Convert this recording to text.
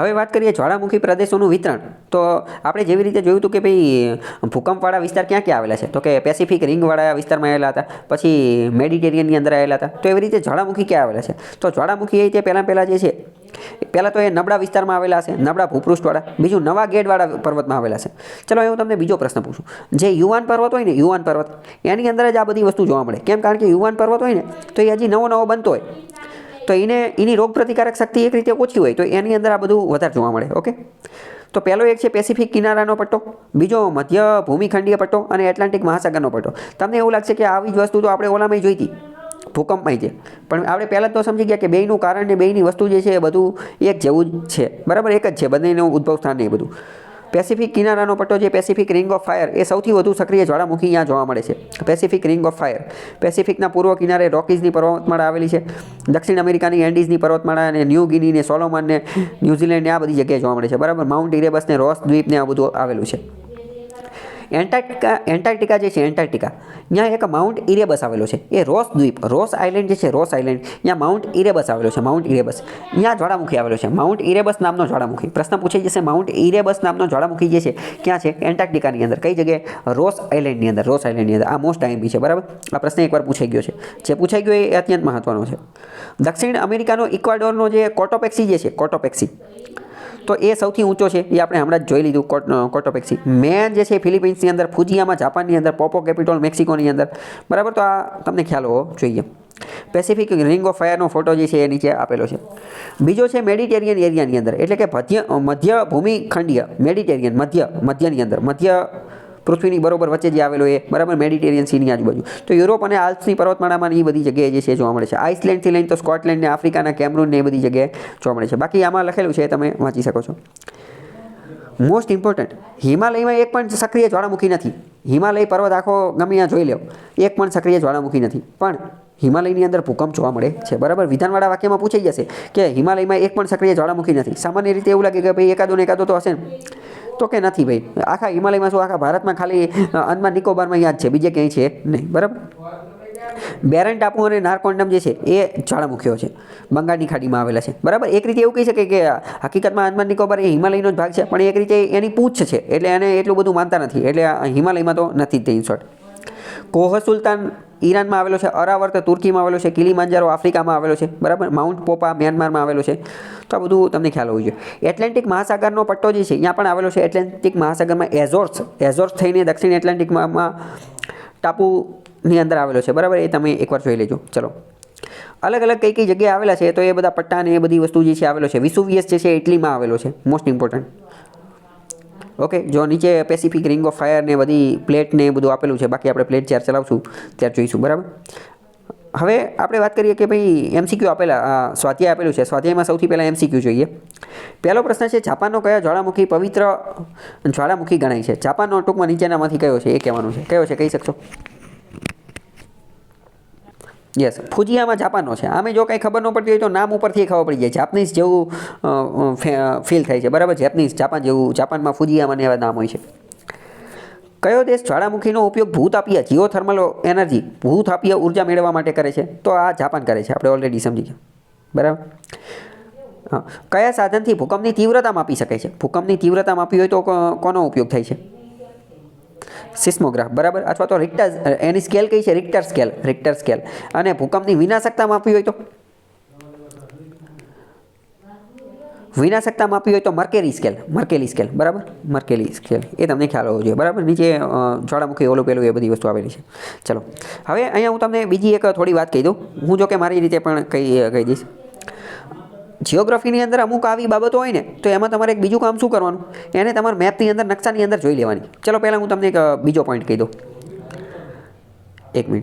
હવે વાત કરીએ જ્વાળામુખી પ્રદેશોનું વિતરણ. તો આપણે જેવી રીતે જોયું હતું કે ભાઈ, ભૂકંપવાળા વિસ્તાર ક્યાં ક્યાં આવેલા છે? તો કે પેસિફિક રિંગવાળા વિસ્તારમાં આવેલા હતા, પછી મેડિટેરિયનની અંદર આવેલા હતા. તો એવી રીતે જ્વાળામુખી ક્યાં આવેલા છે? તો જ્વાળામુખી એ તે પહેલાં પહેલાં જે છે, પહેલાં તો એ નબળા વિસ્તારમાં આવેલા છે નબળા ભૂપૃષ્ઠવાળા, બીજું નવા ગેડવાળા પર્વતમાં આવેલા છે ચલો હું તમને બીજો પ્રશ્ન પૂછું. જે યુવાન પર્વત હોય ને, યુવાન પર્વત, એની અંદર જ આ બધી વસ્તુ જોવા મળે. કેમ? કારણ કે યુવાન પર્વત હોય ને, તો એ હજી નવો નવો બનતો હોય. તો એને, એની રોગ પ્રતિકારક શક્તિ એક રીતે ઓછી હોય તો એની અંદર આ બધું વધારે જોવા મળે, ઓકે? તો પહેલો એક છે પેસિફિક કિનારાનો પટ્ટો, બીજો મધ્ય ભૂમિખંડીય પટ્ટો અને એટલાન્ટિક મહાસાગરનો પટ્ટો. તમને એવું લાગશે કે આવી જ વસ્તુ તો આપણે ઓલામાં જોઈ હતી ભૂકંપમાં છે પણ આપણે પહેલાં તો સમજી ગયા કે બેયનું કારણ ને બેયની વસ્તુ જે છે એ બધું એક જેવું જ છે. બરાબર? એક જ છે, બંનેનું ઉદ્ભવ સ્થાન ને એ બધું. પેસિફિક કિનારાનો પટ્ટો જે પેસિફિક રિંગ ઓફ ફાયર એ સૌથી વધુ સક્રિય જ્વાળામુખી અહીંયા જોવા મળે છે. પેસિફિક રિંગ ઓફ ફાયર પેસિફિકના પૂર્વ કિનારે રોકીઝની પર્વતમાળા આવેલી છે. દક્ષિણ અમેરિકાની એન્ડીઝની પર્વતમાળા અને ન્યૂ ગિની ને સોલોમન ને ન્યૂઝીલેન્ડ ને આ બધી જગ્યાએ જોવા મળે છે. બરાબર? માઉન્ટ ઇરેબસ ને રોસ દ્વીપ ને આ બધું આવેલું છે. એન્ટાર્કટિકા એન્ટાર્ટિકા જે છે એન્ટાર્ટિકા ત્યાં એક માઉન્ટ ઇરેબસ આવેલો છે. એ રોસ દ્વીપ, રોસ આઇલેન્ડ જે છે, રોસ આઇલેન્ડ, ત્યાં માઉન્ટ ઇરેબસ આવેલો છે, માઉન્ટ ઇરેબસ. ત્યાં જ્વાળામુખી આવેલો છે, માઉન્ટ ઇરેબસ નામનો જ્વાળામુખી. પ્રશ્ન પૂછાઈ જશે માઉન્ટ ઇરેબસ નામનો જ્વાળામુખી જે છે, ક્યાં છે? એન્ટાર્ટિકાની અંદર. કઈ જગ્યાએ? રોસ આઇલેન્ડની અંદર, રોસ આઇલેન્ડની અંદર. આ મોસ્ટ આઈએમપી છે, બરાબર? આ પ્રશ્ન એકવાર પૂછાઈ ગયો છે. જે પૂછાઈ ગયો એ અત્યંત મહત્વનો છે. દક્ષિણ અમેરિકાનો ઇક્વાડોરનો જે કોટોપેક્સી જે છે, કોટોપેક્સી. તો એ સૌથી ઊંચો છે, એ આપણે હમણાં જ જોઈ લીધું કોટ કોટોપેક્સી મેન જે છે ફિલિપિન્સની અંદર, ફુજિયામાં, જાપાનની અંદર, પોપો કેપિટોલ, મેક્સિકોની અંદર. બરાબર? તો આ તમને ખ્યાલ હોવો જોઈએ. પેસિફિક રિંગ ઓફ ફાયરનો ફોટો જે છે એ નીચે આપેલો છે. બીજો છે મેડિટેરિયન એરિયાની અંદર. એટલે કે મધ્ય મધ્ય ભૂમિખંડીય મેડિટેરિયન, મધ્ય, મધ્યની અંદર, મધ્ય પૃથ્વીની બરોબર વચ્ચે જે આવેલો એ બરાબર મેડિટેરિયન સીની આજુબાજુ. તો યુરોપ અને આલ્પ્સની પર્વતમાળામાં એ બધી જગ્યાએ જે છે જોવા મળે છે. આઇસલેન્ડથી લઈને તો સ્કોટલેન્ડ ને આફ્રિકાના કેમરૂન ને એ બધી જગ્યાએ જોવા મળે છે. બાકી આમાં લખેલું છે તમે વાંચી શકો છો. મોસ્ટ ઇમ્પોર્ટન્ટ હિમાલયમાં એક પણ સક્રિય જ્વાળામુખી નથી. હિમાલય પર્વત આખો ગમે ત્યાં જોઈ લો, એક પણ સક્રિય જ્વાળામુખી નથી. પણ હિમાલયની અંદર ભૂકંપ જોવા મળે છે. બરાબર? વિધાનવાળા વાક્યમાં પૂછાઈ જશે કે હિમાલયમાં એક પણ સક્રિય જ્વાળામુખી નથી. સામાન્ય રીતે એવું લાગે કે ભાઈ એકાદો ને એકાદો તો હશે ને. તો કે નથી ભાઈ? આખા હિમાલયમાં શું? આખા ભારતમાં ખાલી અંદમાન, નિકોબારમાં યાદ છે. બીજે ક્યાંય છે નહીં, બરાબર? બેરન ટાપુ અને નારકોન્ડમ જે છે, એ જ્વાળામુખીઓ છે. બંગાળની ખાડીમાં આવેલા છે. બરાબર? એક રીતે એવું કહી શકે કે હકીકતમાં અંદમાન, નિકોબાર એ હિમાલયનો જ ભાગ છે, પણ એક રીતે એની પૂંછ છે, એટલે એને એટલું બધું માનતા નથી. એટલે હિમાલયમાં તો નથી તે ઇન્સોર્ટ કોહ સુલતાન ઈરાનમાં આવેલો છે અરાવર્ત તુર્કીમાં આવેલો છે કિલીમાંજારો આફ્રિકામાં આવેલો છે, બરાબર? માઉન્ટ પોપા મ્યાનમારમાં આવેલો છે. તો આ બધું તમને ખ્યાલ હોવું જોઈએ. એટલાન્ટિક મહાસાગરનો પટ્ટો જે છે અહીંયા પણ આવેલો છે એટલાન્ટિક મહાસાગરમાં એઝોર્સ. એઝોર્સ થઈને દક્ષિણ એટલાન્ટિકમાં ટાપુની અંદર આવેલો છે, બરાબર? એ તમે એકવાર જોઈ લેજો. ચલો. અલગ અલગ કઈ કઈ જગ્યાએ આવેલા છે, તો એ બધા પટ્ટા ને એ બધી વસ્તુ જે છે, આવેલો છે. વિસુવિયસ જે છે, ઇટલીમાં આવેલો છે મોસ્ટ ઇમ્પોર્ટન્ટ ઓકે, જો નીચે પેસિફિક રિંગ ઓફ ફાયર ને બધી પ્લેટ ને બધું આપેલું છે, બાકી આપણે પ્લેટ જ્યારે ચલાવશું, ત્યારે જોઈશું, બરાબર? હવે આપણે વાત કરીએ કે ભાઈ એમસીક્યુ આપેલા સ્વાધ્યાય આપેલું છે. સ્વાધ્યાયમાં સૌથી પહેલાં એમસીક્યુ જોઈએ. પહેલો પ્રશ્ન છે, જાપાનનો કયા જ્વાળામુખી પવિત્ર જ્વાળામુખી ગણાય છે? જાપાનનો ટૂંકમાં નીચેનામાંથી કયો છે? એ કહેવાનું છે. કયો છે? કહી શકશો? યસ ફુજિયામાં જાપાનનો છે. આમે જો કંઈ ખબર ન પડતી હોય તો નામ ઉપરથી ખબર પડી જાય. જાપનીઝ જેવું ફીલ થાય છે. બરાબર? જેપનીઝ જાપાન જેવું જાપાનમાં ફુજિયામાં એવા નામ હોય છે. કયો દેશ જ્વાળામુખીનો ઉપયોગ ભૂતાપીય જીઓથર્મલ એનર્જી ભૂતાપીય ઊર્જા મેળવવા માટે કરે છે? તો આ જાપાન કરે છે. આપણે ઓલરેડી સમજી ગયા. બરાબર? કયા સાધનથી ભૂકંપની તીવ્રતા માપી શકે છે? ભૂકંપની તીવ્રતા માપી હોય તો કોનો ઉપયોગ થાય છે? સિસ્મોગ્રાફ, બરાબર? અથવા તો રિક્ટર એની સ્કેલ કઈ છે? રિક્ટર સ્કેલ રિક્ટર સ્કેલ અને ભૂકંપની વિનાશકતા માપવી હોય તો? વિનાશકતા માપી હોય તો મર્કેરી સ્કેલ મર્કેલી સ્કેલ બરાબર? મર્કેલી સ્કેલ એ તમને ખ્યાલ હોવો જોઈએ, બરાબર? નીચે જ્વાળામુખી, ઓલું પેલું, એ બધી વસ્તુ આવેલી છે. ચલો, હવે અહીંયા હું તમને બીજી એક થોડી વાત કહી દઉં. હું જો કે મારી રીતે પણ કહી કહી દઈશ. જિયોગ્રાફીની અંદર અમુક આવી બાબતો હોય ને, તો એમાં તમારે એક બીજું કામ શું કરવાનું? એને તમારે મેપની અંદર, નકશાની અંદર જોઈ લેવાની. ચલો, પહેલાં હું તમને એક બીજો પોઈન્ટ કહી દઉં. એક મિનિટ.